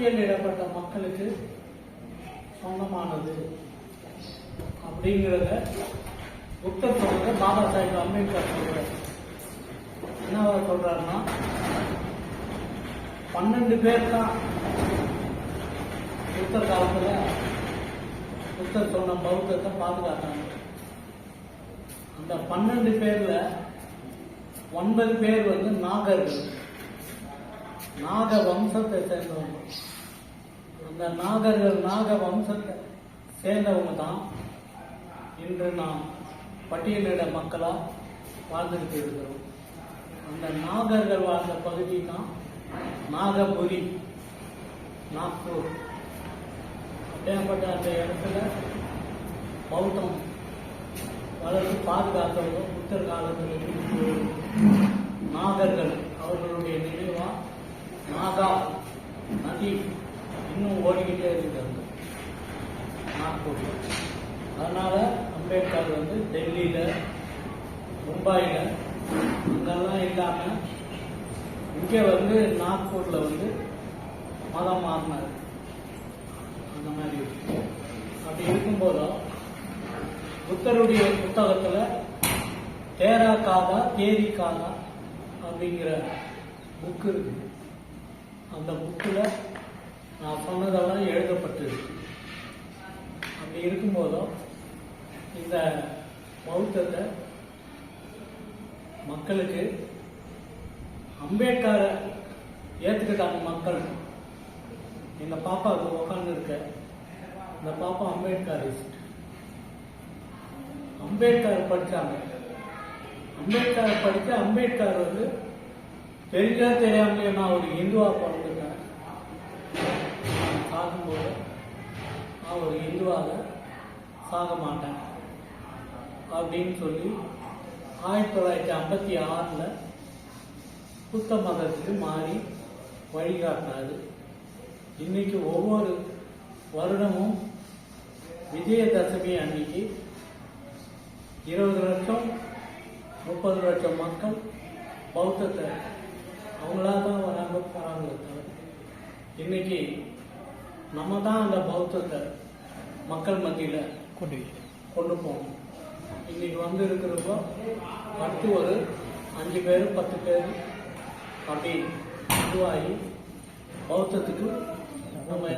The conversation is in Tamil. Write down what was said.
பட்டியலிடப்பட்ட மக்களுக்கு சொந்தமானது அப்படிங்கிறத புத்தர் சொல்ற பாபா சாஹிப் அம்பேத்கர் சொல்றாரு. என்னவா சொல்றாருன்னா பன்னெண்டு பேர் தான் புத்தர் காலத்துல புத்தர் சொன்ன பௌத்தத்தை பாதுகாத்தாங்க. அந்த பன்னெண்டு பேர்ல ஒன்பது பேர் வந்து நாகர்கள். நாக வம்சத்தை சேர்ந்தவங்க. அந்த நாகர்கள் நாக வம்சத்தை சேர்ந்தவங்க தான் இன்று நாம் பட்டியலிட மக்களா வாழ்ந்துட்டு இருக்கிறோம். அந்த நாகர்கள் வாழ்ந்த பகுதி தான் நாகபுரி நாக்பூர். அப்படியாப்பட்ட அந்த இடத்துல பௌத்தம் வளர்ந்து பாதுகாத்தவங்க புத்தர் காலத்தில் நாகர்கள் அவர்களுடைய நதி இன்னும் ஓடிக்கிட்டே இருக்கிறது நாக்பூர்ல அதனால அம்பேத்கர் வந்து டெல்லியில மும்பாயில் அங்கெல்லாம் இல்லாம இங்கே வந்து நாக்பூர்ல வந்து மதம் மாறினார் அந்த மாதிரி அப்படி இருக்கும்போதும் புத்தருடைய புத்தகத்துல தேரா காதா தேரி காதா அப்படிங்கிற புக் இருக்கு. அந்த புக்கில் நான் சொன்னதெல்லாம் எழுதப்பட்டிருக்கு அப்படி இருக்கும்போதும் இந்த பௌத்தத்தை மக்களுக்கு அம்பேத்கரை ஏற்றுக்கிட்டாங்க மக்கள். எங்க பாப்பாவுக்கு உட்கார்ந்து இருக்க. இந்த பாப்பா அம்பேத்கரிஸ்ட். அம்பேத்கர் படிச்சாங்க. அம்பேத்கர் படிச்சு அம்பேத்கர் வந்து தெரிஞ்சா தெரியாமலே நான் ஒரு இந்துவா பிறந்துட்டேன். சாகும்போது நான் ஒரு இந்துவாக சாக மாட்டேன். அப்படின்னு சொல்லி ஆயிரத்தி தொள்ளாயிரத்தி ஐம்பத்தி ஆறில் புத்த மதத்துக்கு மாறி வழிகாட்டினாரு. இன்னைக்கு ஒவ்வொரு வருடமும் விஜயதசமி அன்னைக்கு இருபது லட்சம் முப்பது லட்சம் மக்கள் பௌத்தத்தை அவங்களா தான் வராங்க தவிர இன்னைக்கு நம்ம தான் அந்த பௌத்தத்தை மக்கள் மத்தியில் கொண்டு போகணும். இன்னைக்கு வந்து இருக்கிறப்போ அடுத்து ஒரு அஞ்சு பேர் பத்து பேர் அப்படி உருவாகி பௌத்தத்துக்கு நம்ம